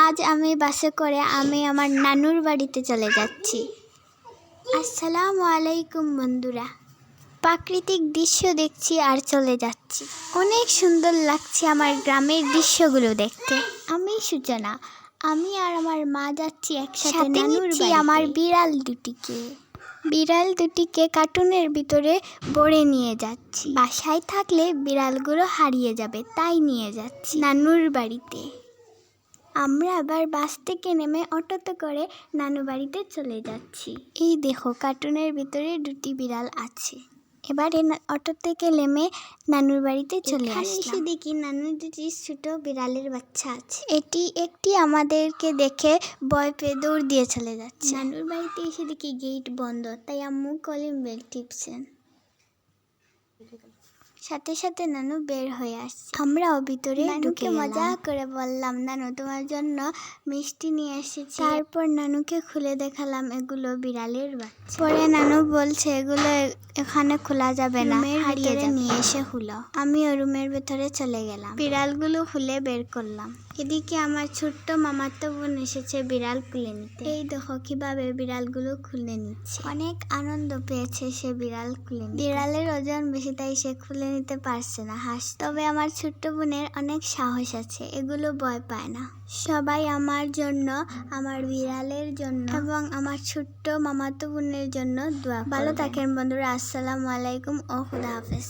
আজ আমি বাসে করে আমি আমার নানুর বাড়িতে চলে যাচ্ছি। আসসালামু আলাইকুম বন্ধুরা। প্রাকৃতিক দৃশ্য দেখছি আর চলে যাচ্ছি। অনেক সুন্দর লাগছে আমার গ্রামের দৃশ্যগুলো দেখতে। আমি সূচনা আমি আর আমার মা যাচ্ছি একসাথে নানুর আমার বিড়াল দুটিকে। বিড়াল দুটিকে কার্টুনের ভিতরে ভরে নিয়ে যাচ্ছি। বাসায় থাকলে বিড়ালগুলো হারিয়ে যাবে তাই নিয়ে যাচ্ছি নানুর বাড়িতে। আমরা আবার বাস থেকে নেমে অটোতে করে নানু বাড়িতে চলে যাচ্ছি। এই দেখো কার্টুনের ভিতরে দুটি বিড়াল আছে। এবারে অটো থেকে নেমে নানুর বাড়িতে চলে আসলাম। দেখি নানু দুটি ছোট বিড়ালের বাচ্চা আছে। এটি একটি আমাদেরকে দেখে ভয় পেয়ে দৌড় দিয়ে চলে যাচ্ছে। নানুর বাড়িতে এসে দেখি গেট বন্ধ তাই আম্মু কলিং বেল টিপছেন। সাথে সাথে নানু বের হয়ে আসছে। আমরাও ভিতরে ঢুকে মজা করে বললাম নানু তোমার জন্য মিষ্টি নিয়ে এসেছি। তারপর নানুকে খুলে দেখালাম এগুলো বিড়ালের বাচ্চা। পরে নানু বলছে এগুলো এখানে খোলা যাবে না হারিয়ে নিয়ে এসে খুলো। আমিও রুমের ভেতরে চলে গেলাম। বিড়ালগুলো খুলে বের করলাম। এদিকে আমার ছোট্ট মামাতো বোন এসেছে বিড়াল খুলে নিতে। এই দেখো কীভাবে বিড়ালগুলো খুলে নিচ্ছে। অনেক আনন্দ পেয়েছে সে বিড়াল খুলে। বিড়ালের ওজন বেশি তাই সে খুলে নিতে পারছে না হাস। তবে আমার ছোট্ট বোনের অনেক সাহস আছে এগুলো ভয় পায় না। সবাই আমার জন্য আমার বিড়ালের জন্য এবং আমার ছোট্ট মামাতো বোনের জন্য দোয়া ভালো থাকেন বন্ধুরা আসসালামু আলাইকুম ও খুদা হাফেজ।